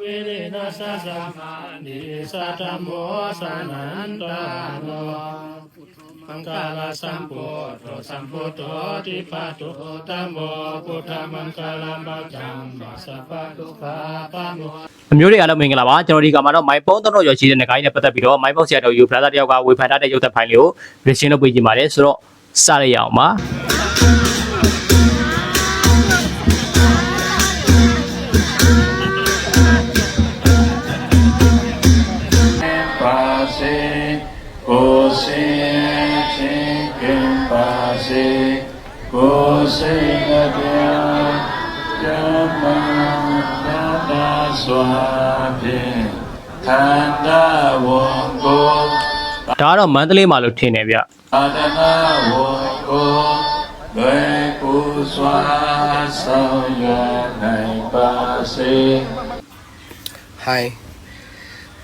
ဝေရေနသသမနိသတမောသနန္တနောမင်္ဂလာသံဃောသောသံဃောတောတိပတောတမောพุทธမင်္ဂလံဗတံသဗ္ဗဒုက္ခပမော အမျိုးတွေအားလုံးမင်္ဂလာပါကျွန်တော်ဒီကမှာတော့ my phone တော့ရောရှိတဲ့ငကိုင်းနဲ့ပတ်သက်ပြီးတော့ my phone ဆရာတော်ယူ brother တယောက်ကဝေဖန်ထားတဲ့ရုပ်သက်ဖိုင်လေးကို reaction လုပ်ပေးကြည့်ပါတယ်ဆိုတော့စရရအောင်ပါ ပါ စေငပြဓမ္မနာတာစွာဖြင့်သန္တာဝံကိုဒါကတော့မန္တလေးမှာလို့ထင်တယ်ဗျအာဒနာဝံကိုလွယ်ကူစွာဆောင်ရွက်နိုင်ပါစေဟိုင်း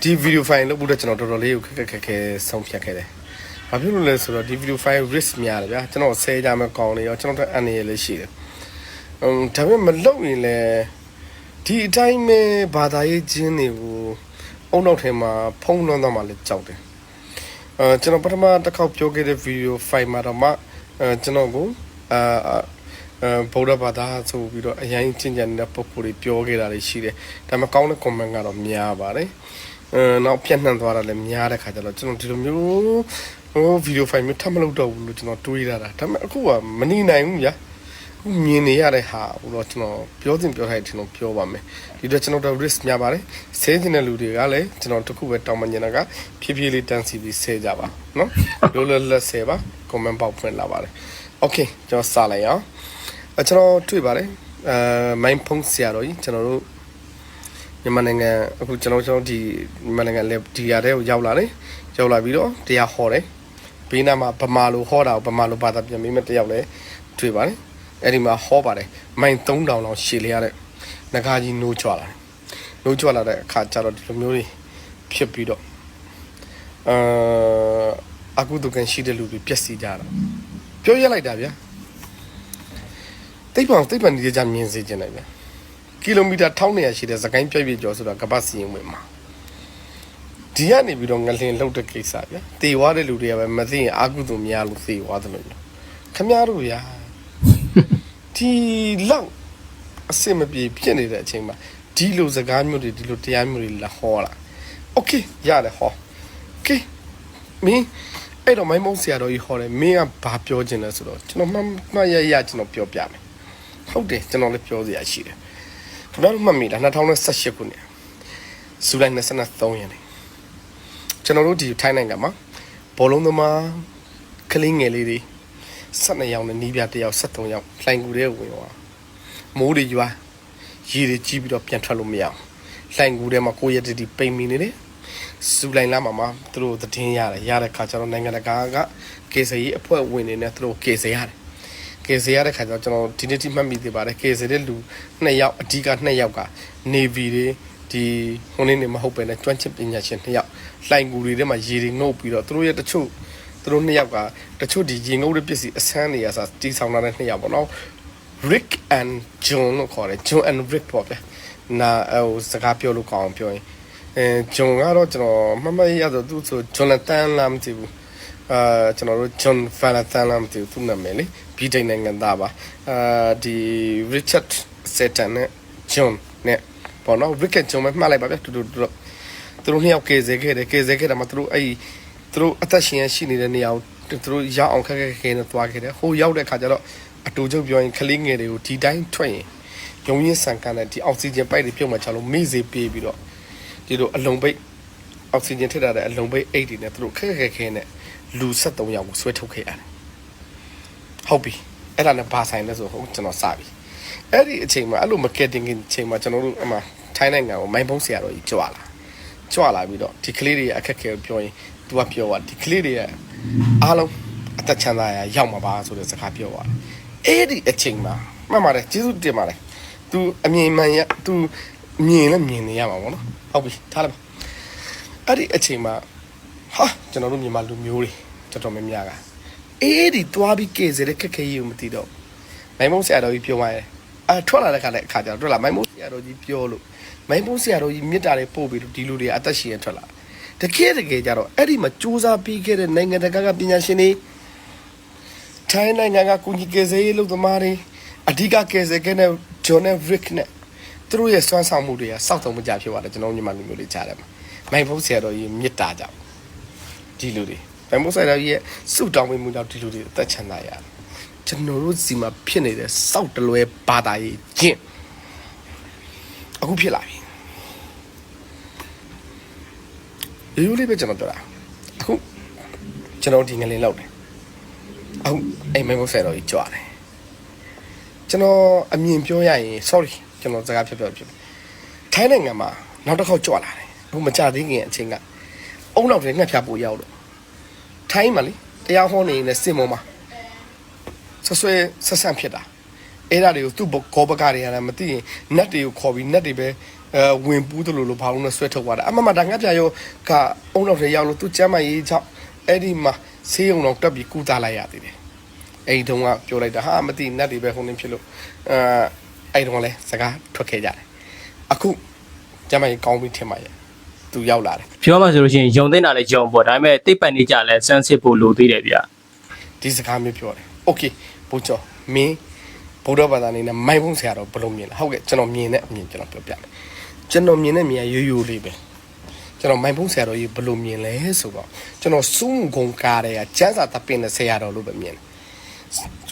ဒီဗီဒီယိုဖိုင်လုပ်ဖို့တော့ကျွန်တော်တော်တော်လေးကိုခက်ခက်ခက်ခဲဆုံးဖြတ်ခဲ့တယ်။ ဘာဖြစ်လို့လဲဆိုတော့ဒီဗီဒီယိုဖိုင် risk များတယ်ဗျာကျွန်တော်ဆဲကြမယ်ကောင်းနေရောကျွန်တော်တို့အန်ရလေးရှိတယ်။အမ်ဒါပေမဲ့မလုပ်ရင်လည်းဒီအတိုင်းပဲဘာသာရေးချင်းတွေကိုအုံနောက်ထဲမှာဖုံးလွှမ်းသွားမှလည်းကြောက်တယ်။အဲကျွန်တော်ပထမတစ်ခေါက်ပြောခဲ့တဲ့ဗီဒီယိုဖိုင်မှာတော့မှအဲကျွန်တော်ကိုအာအဲဗုဒ္ဓဘာသာဆိုပြီးတော့အရင်ချင်းကြံနေတဲ့ပုံကိုယ်တွေပြောခဲ့တာတွေရှိတယ်။ဒါပေမဲ့ကောင်းတဲ့ comment ကတော့များပါတယ်။အဲနောက်ပြန့်နှံ့သွားတာလည်းများတဲ့ခါကျတော့ကျွန်တော်ဒီလိုမျိုး ဟိုဗီဒီယိုဖိုင်မျိုးထပ်မလုပ်တော့ဘူးလို့ကျွန်တော်တွေးရတာ။ဒါပေမဲ့အခုကမနေနိုင်ဘူးဗျာ။အခုမြင်နေရတဲ့ဟာဟိုတော့ကျွန်တော်ပြောတင်ပြောထားတဲ့ကျွန်တော်ပြောပါမယ်။ဒီတော့ကျွန်တော်တို့ risk များပါတယ်။ဆဲကျင်တဲ့လူတွေကလည်းကျွန်တော်တခုပဲတောင်းပန်နေတာကဖြည်းဖြည်းလေးတန်းစီပြီးဆဲကြပါနော်။လောလောလက်ဆဲပါ comment ပေါက်ဖွင့်လာပါတယ်။ Okay ကျွန်တော်စလိုက်အောင်။အဲကျွန်တော်တွေ့ပါတယ်။အဲ mind ဖုန်းဆရာတော်ကြီးကျွန်တော်တို့မြန်မာနိုင်ငံအခုကျွန်တော်ကျွန်တော်ဒီမြန်မာနိုင်ငံလေဒီရတဲ့ကိုရောက်လာတယ်။ရောက်လာပြီးတော့တရားဟောတယ်။ ဘေးနားမှာဗမာလိုဟောတာကိုဗမာလိုဘာသာပြန်ပြီးမှတယောက်လဲတွေ့ပါတယ်။အဲ့ဒီမှာဟောပါတယ်။မိုင်3000လောက်ရှည်လေရတဲ့ငကားကြီးနိုးချွာလာတယ်။နိုးချွာလာတဲ့အခါကျတော့ဒီလိုမျိုးတွေဖြစ်ပြီးတော့အာအကုသကန်ရှိတဲ့လူတွေပျက်စီးကြတာ။ပြောရလိုက်တာဗျာ။တိတ်ပံတိတ်ပံနေကြမြင်စေချင်တယ်ဗျာ။ကီလိုမီတာ1200ရှိတဲ့သကိုင်းပြည့်ပြည့်ကျော်ဆိုတာကပတ်စီရင်ဝင်မှာ။ ဒီကနေပြီးတော့ငလင်လှုပ်တဲ့ကိစ္စဗျာ။တေဝါတဲ့လူတွေကပဲမသိရင်အာကုသများလို့သေသွားတယ်လို့။ခမရတို့ဗျာ။ဒီလောက်အစစ်မပြေဖြစ်နေတဲ့အချိန်မှာဒီလိုစကားမျိုးတွေဒီလိုတရားမျိုးတွေလာဟောလာ။ Okay ရတယ်ဟော။ Okay မင်းအဲ့တော့မိုင်းမုံဆရာတော်ကြီးဟောတယ်မင်းကဘာပြောချင်လဲဆိုတော့ကျွန်တော်မှတ်မှတ်ရရကျွန်တော်ပြောပြမယ်ဟုတ်တယ်ကျွန်တော်လည်းပြောစရာရှိတယ်ကျွန်တော်တို့မှတ်မိလား2018ခုနှစ်ဇူလိုင်23ရက်နေ့ ကျွန်တော်တို့ဒီထိုင်းနိုင်ငံမှာဘောလုံးသမားကလေးငယ်လေးတွေ12ယောက်နဲ့နီးပြတစ်ယောက်73ယောက်လှိုင်ကူတဲ့ဝင်သွားမိုးတွေရွာရေတွေကြီးပြီးတော့ပြန်ထွက်လို့မရအောင်လှိုင်ကူထဲမှာကိုယ့်ရက်တတီပိန်မိနေတယ်စူလိုင်လာမှာမှာသူတို့သတင်းရတယ်ရတဲ့ခါကျတော့နိုင်ငံတကာကကေစီအဖွဲ့ဝင်တွေနဲ့သူတို့ကေစီရတယ်ကေစီရတဲ့ခါကျတော့ကျွန်တော်ဒီနေ့ထိမှတ်မိသေးပါတယ်ကေစီတဲ့လူနှစ်ယောက်အဓိကနှစ်ယောက်ကနေဗီတွေဒီဟိုနေ့နေမဟုတ်ပဲねကျွမ်းချင်ပညာရှင်နှစ်ယောက် လှိုင်ကူတွေထဲမှာရေတွေငုပ်ပြီးတော့သူတို့ရဲ့တချို့သူတို့နှစ်ယောက်ကတချို့ဒီရေငုပ်တဲ့ပစ္စည်းအဆန်းတွေရစားတီဆောင်လာတဲ့နှစ်ယောက်ပေါ့နော် Rick and John လို့ခေါ်တယ် John and Rick ပေါ့ဗျာနာဟိုစကားပြောလို့ကောင်းအောင်ပြောရင်အဲဂျွန်ကတော့ကျွန်တော်မမရတော့သူဆိုဂျွန်နသန်လာမသိဘူးအာကျွန်တော်တို့ဂျွန်ဖာလာသန်လာမသိဘူးသူနာမည်လေဘီဒိန်နိုင်ငံသားပါအာဒီရစ်ချတ်ဆက်တန်နဲ့ဂျွန်နဲ့ပေါ့နော်ရစ်ကဂျွန်မမှတ်လိုက်ပါဗျတူတူတူ သူတို့နှစ်ယောက်ကေဇဲခဲ့တယ်ကေဇဲခဲ့တယ်မှာသူတို့အဲ့သူတို့အသက်ရှင်ရရှိနေတဲ့နေရာကိုသူတို့ရောက်အောင်ခက်ခက်ခဲခဲနဲ့သွားခဲ့တယ်ဟိုရောက်တဲ့ခါကျတော့အတူချုပ်ပြောရင်ကလေးငယ်တွေကိုဒီတိုင်းထွက်ရင်ရုံရင်းဆန်ကန်တဲ့ဒီအောက်ဆီဂျင်ပိုက်တွေပြုတ်မှချလို့မေ့စေပေးပြီးတော့ဒီလိုအလုံးပိတ်အောက်ဆီဂျင်ထည့်ထားတဲ့အလုံးပိတ်အိတ်တွေနဲ့သူတို့ခက်ခက်ခဲခဲနဲ့လူ73ယောက်ကိုဆွဲထုတ်ခဲ့ရတယ်ဟုတ်ပြီအဲ့ဒါနဲ့ဘာဆိုင်လဲဆိုဟုတ်ကျွန်တော်စပြီအဲ့ဒီအချိန်မှာအဲ့လို marketing အချိန်မှာကျွန်တော်တို့အမှထိုင်းနိုင်ငံကိုမိုင်းဖုံးဆရာတော်ကြီးကြွလာ ကြွလာပြီးတော့ဒီကလေးတွေအခက်ခဲကိုပြောရင် तू ကပြောသွားဒီကလေးတွေအားလုံးအသက်ချမ်းသာရာရောက်မှာပါဆိုတဲ့စကားပြောသွားအဲ့ဒီအချိန်မှာမှတ်ပါတယ်ကျေးဇူးတင်ပါတယ် तू အမြင်မှန်ရ तू မြင်လည်းမြင်နေရမှာပေါ့နော်ဟုတ်ပြီထားလိုက်ပါအဲ့ဒီအချိန်မှာဟာကျွန်တော်တို့မြန်မာလူမျိုးတွေတော်တော်များများကအေးဒီသွားပြီးကဲစေတဲ့ခက်ခဲကြီးကိုမသိတော့မိုင်းမုံဆရာတော်ကြီးပြောမှရတယ်အဲထွက်လာတဲ့ခါနဲ့အခါကျတော့ထွက်လာမိုင်းမုံဆရာတော်ကြီးပြောလို့ မိုင်းပုံးဆရာတော်ကြီးမြစ်တာတွေပို့ပြီးတော့ဒီလူတွေအသက်ရှင်ရထွက်လာတကယ်တကယ်ကြတော့အဲ့ဒီမှာစူးစမ်းပြီးခဲ့တဲ့နိုင်ငံတကာကပညာရှင်တွေထိုင်းနိုင်ငံကကုညီကယ်ဆယ်ရေးလုပ်သမားတွေအဓိကကယ်ဆယ်ခဲ့တဲ့ဂျွန်နဲ့ရစ်နဲ့သူတို့ရဲ့စွမ်းဆောင်မှုတွေကစောက်တုံမကြဖြစ်သွားတယ်ကျွန်တော်ညီမလူမျိုးတွေကြားတယ်မှာမိုင်းပုံးဆရာတော်ကြီးမြစ်တာကြောင့်ဒီလူတွေမိုင်းပုံးဆရာတော်ကြီးရဲ့စုတောင်းပေးမှုကြောင့်ဒီလူတွေအသက်ချမ်းသာရတယ်ကျွန်တော်တို့စီမှာဖြစ်နေတဲ့စောက်တလွဲဘာသာရေးကျင့် အခုဖြစ်လာပြီရိုးရိုးလေးပဲကျွန်တော်ပြောတာအခုကျွန်တော်ဒီငလင်လောက်တယ်အခုအိမ်မဲမိုးဆယ်တော်ကြီးကြွားတယ်ကျွန်တော်အမြင်ပြောရရင် sorry ကျွန်တော်စကားပြောပြောဖြစ်ထိုင်းနိုင်ငံမှာနောက်တစ်ခေါက်ကြွားလာတယ်အခုမကြသေးခင်အချိန်ကအုံနောက်တွေငှက်ဖြာပို့ရောက်တော့ထိုင်းမှာလေတရားဟောနေနေစင်မောမှာဆွဆွဲဆက်ဆန့်ဖြစ်တာ အဲ့ဒါတွေကိုသူ့ဘောပကတွေရတယ်မသိရင်နတ်တွေကိုခေါ်ပြီးနတ်တွေပဲအဲဝင်ပူးတယ်လို့လို့ဘာလို့လဲဆွဲထုတ်သွားတာအမမဒါငှက်ဖြာရောကအုံနောက်တွေရောက်လို့သူ့ကျမ်းမရေးချောက်အဲ့ဒီမှာဆေးရုံတော့တက်ပြီးကူးသားလိုက်ရသေးတယ်အဲ့ဒီတုန်းကပြောလိုက်တာဟာမသိနတ်တွေပဲဟိုနေဖြစ်လို့အဲအဲ့ဒီတုန်းကလည်းစကားထွက်ခဲ့ကြတယ်အခုကျမ်းမရေးကောင်းပြီးထင်ပါရဲ့သူရောက်လာတယ် ပြောမှဆိုလို့ရှိရင်ယုံသိတာလည်းယုံပေါ့ဒါပေမဲ့တိတ်ပန်နေကြလဲစမ်းစစ်ဖို့လိုသေးတယ်ဗျ ဒီစကားမျိုးပြောတယ်โอเคဘုကျော်မင်း ဗုဒ္ဓဘာသာအနေနဲ့မိုင်ဖုံးဆရာတော်ဘယ်လိုမြင်လဲဟုတ်ကဲ့ကျွန်တော်မြင်တဲ့အမြင်ကျွန်တော်ပြောပြမယ်ကျွန်တော်မြင်တဲ့မြင်ကရိုးရိုးလေးပဲကျွန်တော်မိုင်ဖုံးဆရာတော်ကြီးဘယ်လိုမြင်လဲဆိုတော့ကျွန်တော်စုံဂုံကားတဲ့ကကျန်းစာတပင်တဲ့ဆရာတော်လို့ပဲမြင်တယ်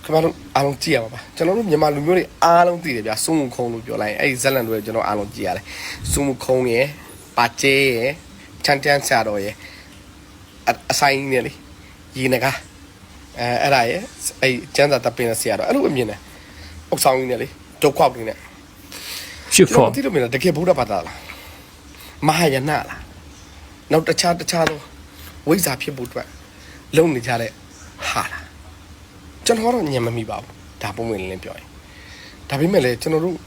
ခင်ဗျားတို့အားလုံးကြည့်ရပါပါကျွန်တော်တို့မြန်မာလူမျိုးတွေအားလုံးသိတယ်ဗျာစုံခုံလို့ပြောလိုက်ရင်အဲ့ဒီဇက်လန်တွေကျွန်တော်အားလုံးကြည့်ရတယ်စုံခုံရယ်ပါကျဲရယ်ချန်တန်ဆရာတော်ရယ်အအဆိုင်နေလေရေနကားအဲအဲ့ဒါရဲ့အဲ့ကျန်းစာတပ်ပင်းတဲ့ဆရာတော့အဲ့လိုအမြင်နဲ့ အုပ်ဆောင်ရင်းနဲ့လေဒုက္ခပင်းနဲ့ရှုကျွန်ဖို့တော်သိလို့မြင်တာတကယ်ဗုဒ္ဓဘာသာလားမဟာယနာလားနောက်တခြားတခြားသောဝိဇ္ဇာဖြစ်ဖို့အတွက်လုံနေကြတဲ့ဟာလားကျွန်တော်တော့ညံမမိပါဘူးဒါပုံဝင်လင်းပြောရင်ဒါပေမဲ့လည်းကျွန်တော်တို့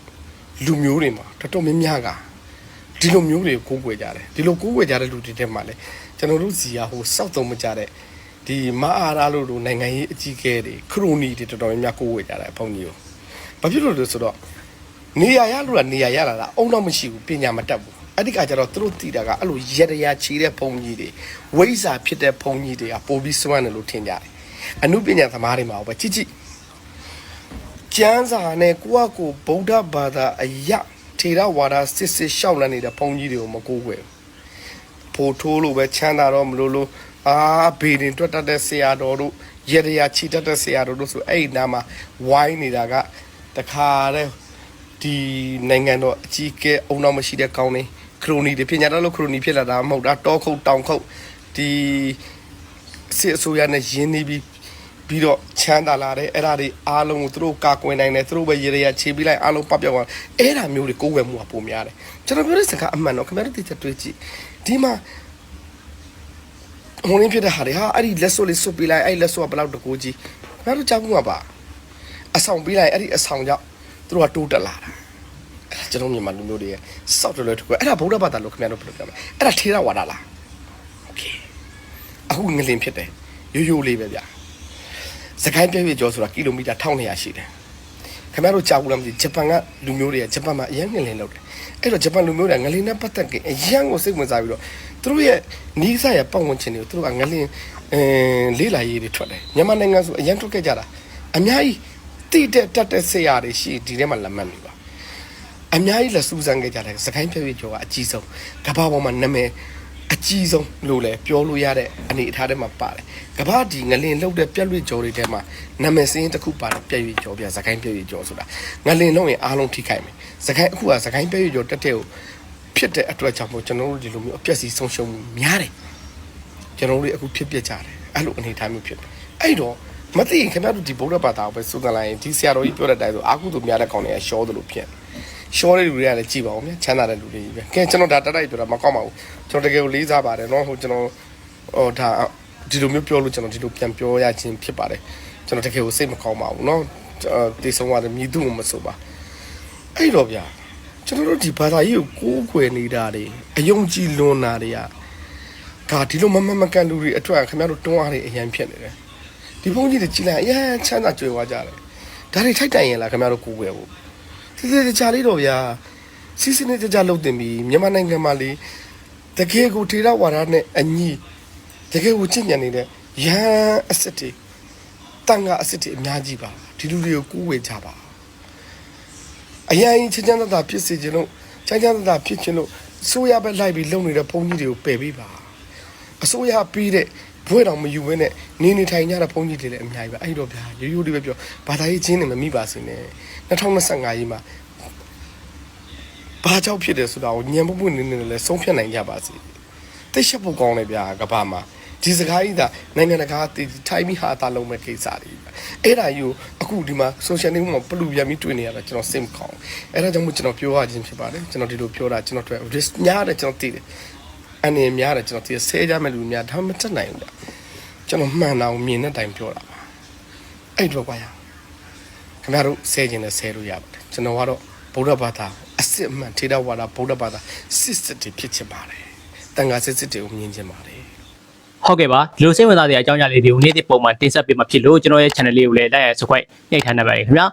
လူမျိုးတွေမှာတော်တော်များများကဒီလိုမျိုးတွေကိုကိုးကွယ်ကြတယ်ဒီလိုကိုးကွယ်ကြတဲ့လူတွေထဲမှာလည်းကျွန်တော်တို့ဇီယာဟိုစောက်သုံးမကြတဲ့ဒီမအားရလို့လို့နိုင်ငံရေးအကြီးအကဲတွေခရိုနီတွေတော်တော်များများကိုဝေကြတယ်ဘုန်းကြီးကို ဘာဖြစ်လို့လဲဆိုတော့နေရာရလို့ကနေရာရလာတာအုံတော့မရှိဘူးပညာမတတ်ဘူးအဲ့ဒီကကျတော့သူတို့တည်တာကအဲ့လိုရရချီတဲ့ဘုန်းကြီးတွေဝိဇ္ဇာဖြစ်တဲ့ဘုန်းကြီးတွေကပို့ပြီးစွမ်းတယ်လို့ထင်ကြတယ်အမှုပညာသမားတွေမှာပဲကြည့်ကြည့်ကျမ်းစာနဲ့ကိုယ့်အကိုဗုဒ္ဓဘာသာအယထေရဝါဒစစ်စစ်ရှောက်လန်းနေတဲ့ဘုန်းကြီးတွေကိုမကိုးကွယ်ဘူးဖိုထိုးလို့ပဲချမ်းသာတော့မလို့လို့အာဘေးတင်တွတ်တတ်တဲ့ဆရာတော်တို့ရေရရာချီတတ်တဲ့ဆရာတော်တို့ဆိုအဲ့ဒီနားမှာဝိုင်းနေတာက တခါတဲ့ဒီနိုင်ငံတော်အကြီးအကဲအုံနောက်မရှိတဲ့ကောင်းနေခရိုနီတွေပြင်ညာတော့လို့ခရိုနီဖြစ်လာတာမဟုတ်တာတောခုတ်တောင်ခုတ်ဒီစစ်အစိုးရနဲ့ရင်းနှီးပြီးပြီးတော့ချမ်းသာလာတဲ့အဲ့ဒါတွေအားလုံးကိုသူတို့ကာကွယ်နိုင်တယ်သူတို့ပဲရေရရာခြေပြီးလိုက်အားလုံးပတ်ပြောက်သွားအဲ့ဒါမျိုးတွေကိုယ်ဝယ်မှုကပုံများတယ်ကျွန်တော်ပြောတဲ့စကားအမှန်တော့ခင်ဗျားတို့သိချက်တွေးကြည့်ဒီမှာဟိုရင်းဖြစ်တဲ့ဟာတွေဟာအဲ့ဒီလက်စွပ်လေးစွပ်ပေးလိုက်အဲ့ဒီလက်စွပ်ကဘယ်လောက်တကူကြီးငါတို့ကြောက်ဘူးမှာပါ အဆောင်ပေးလိုက်အဲ့ဒီအဆောင်ကြောင့်သူတို့ကတိုးတက်လာတာအဲ့ဒါကျွန်တော်မြန်မာလူမျိုးတွေရဲ့စောက်တယ်လို့တကူအဲ့ဒါဗုဒ္ဓဘာသာလို့ခင်ဗျားတို့ဘယ်လိုပြောမလဲအဲ့ဒါထေရဝါဒလားโอเคအခုငလင်ဖြစ်တယ်ရိုးရိုးလေးပဲဗျစကိုင်းပြည့်ပြည့်ကျော်ဆိုတာကီလိုမီတာ1200ရှိတယ်ခင်ဗျားတို့ကြောက်ဘူးလားမသိဂျပန်ကလူမျိုးတွေကဂျပန်မှာအရင်ငလင်လောက်တယ်အဲ့တော့ဂျပန်လူမျိုးတွေကငလင်နဲ့ပတ်သက်ကြအရန်ကိုစိတ်ဝင်စားပြီးတော့သူတို့ရဲ့နီးစပ်ရဲ့ပတ်ဝန်းကျင်တွေကိုသူတို့ကငလင်အဲလေးလာရေးတွေထွက်တယ်မြန်မာနိုင်ငံဆိုအရန်ထွက်ခဲ့ကြတာအများကြီး တိတက်တက်တဲ့ဆရာတွေရှိဒီထဲမှာလက်မှတ်နေပါအများကြီးလက်စူးစမ်းခဲ့ကြတယ်စကိုင်းဖြည့်ဖြည့်ကျော်ကအကြီးဆုံးကမ္ဘာပေါ်မှာနာမည်အကြီးဆုံးလို့လည်းပြောလို့ရတဲ့အနေအထားထဲမှာပါတယ်ကမ္ဘာဒီငလင်လောက်တဲ့ပြက်လွှတ်ကျော်တွေထဲမှာနာမည်စင်းတစ်ခုပါတယ်ပြက်ရွှေကျော်ပြစကိုင်းပြက်ရွှေကျော်ဆိုတာငလင်လုံးရင်အားလုံးထိခိုက်မယ်စကိုင်းအခုကစကိုင်းပြက်ရွှေကျော်တက်တဲ့ကိုဖြစ်တဲ့အတွက်ကြောင့်မို့ကျွန်တော်တို့ဒီလိုမျိုးအပျက်စီးဆုံးရှုံးမှုများတယ်ကျွန်တော်တို့အခုဖြစ်ပြကြတယ်အဲ့လိုအနေအထားမျိုးဖြစ်တယ်အဲ့တော့ မသိရင်ခင်ဗျားတို့ဒီဗုဒ္ဓဘာသာကိုပဲစုသလိုက်ရင်ဒီဆရာတော်ကြီးပြောတဲ့အတိုင်းဆိုအာကုသူများတဲ့ကောင်တွေကရှောတယ်လို့ဖြစ်ရှောတဲ့လူတွေကလည်းကြည်ပါအောင်ဗျချမ်းသာတဲ့လူတွေကြီးပဲကဲကျွန်တော်ဒါတတိုက်ပြောတာမကောက်ပါဘူးကျွန်တော်တကယ်ကိုလေးစားပါတယ်နော်ဟိုကျွန်တော်ဟိုဒါဒီလိုမျိုးပြောလို့ကျွန်တော်ဒီလိုပြန်ပြောရခြင်းဖြစ်ပါတယ်ကျွန်တော်တကယ်ကိုစိတ်မကောင်းပါဘူးနော်တေဆုံးရတယ်မြည်သူမဆိုပါအဲ့တော့ဗျာကျွန်တော်တို့ဒီဘာသာရေးကိုကိုးကွယ်နေတာတွေအယုံကြည်လွန်တာတွေကဒါဒီလိုမမမကန်လူတွေအတွက်ခင်ဗျားတို့တွန်းအားတွေအရင်ဖြစ်နေတယ် ဒီဘုန်းကြီးတွေကြည်လိုက်အရင်ချမ်းသာကြွယ်ဝကြတယ်ဒါတွေထိုက်တိုင်ရင်လားခင်ဗျားတို့ကိုးကွယ်ဖို့ဒီဒီချာလေးတော့ဗျာစီစနစ်ကြကြလုပ်တင်ပြီးမြန်မာနိုင်ငံမှာလေတကယ်ကိုထေရဝါဒနဲ့အညီတကယ်ကိုကျင့်ကြံနေတဲ့ရဟန်းအစ်စ်တွေတန်ခါအစ်စ်တွေအများကြီးပါဒီလူတွေကိုကူးဝေကြပါအရင်ချင်းချမ်းသာသာဖြစ်စေခြင်းလို့ချမ်းချမ်းသာသာဖြစ်ခြင်းလို့စိုးရပဲလိုက်ပြီးလုပ်နေတဲ့ဘုန်းကြီးတွေကိုပယ်ပေးပါအစိုးရပြီးတဲ့ ဘွဲတော်မယူဘဲနဲ့နေနေထိုင်ကြတဲ့ဘုန်းကြီးတွေလည်းအများကြီးပဲအဲ့တော့ဗျာရိုးရိုးလေးပဲပြောဘာသာရေးချင်းနေမမိပါစေနဲ့2025ရေးမှာဘာကြောင့်ဖြစ်တယ်ဆိုတာကိုညံပပွနေနေလည်းဆုံးဖြတ်နိုင်ကြပါစေတိတ်ရှက်ဖို့ကောင်းတယ်ဗျာကဘာမှာဒီစကားကြီးဒါနိုင်ငံတကာတည်ထိုင်းပြီးဟာတာလုံးမဲ့ကိစ္စတွေပဲအဲ့ဒါယူအခုဒီမှာ social network မှာပလူပြန်ပြီးတွေ့နေရတာကျွန်တော်စိတ်မကောင်းအဲ့ဒါကြောင့်မို့ကျွန်တော်ပြောရခြင်းဖြစ်ပါတယ်ကျွန်တော်ဒီလိုပြောတာကျွန်တော်တို့ risk များတယ်ကျွန်တော်သိတယ် အနေများတယ်ကျွန်တော်သိဆဲကြမဲ့လူများဒါမှမတက်နိုင်ဘူးဗျကျွန်တော်မှန်တာကိုမြင်တဲ့တိုင်ပြောတာပါအဲ့တော့ကွာရခင်ဗျားတို့ဆဲခြင်းနဲ့ဆဲလို့ရပါတယ်ကျွန်တော်ကတော့ဗုဒ္ဓဘာသာအစစ်အမှန်ထေရဝါဒဗုဒ္ဓဘာသာစစ်စစ်တွေဖြစ်ချင်ပါတယ်တန်ခါစစ်စစ်တွေကိုမြင်ချင်ပါတယ်ဟုတ်ကဲ့ပါဒီလိုစိတ်ဝင်စားတဲ့အကြောင်းအရာလေးတွေကိုနေ့တစ်ပုံမှန်တင်ဆက်ပေးမှာဖြစ်လို့ကျွန်တော်ရဲ့ channel လေးကိုလည်း like and subscribe ညှိထားနိုင်ပါတယ်ခင်ဗျာ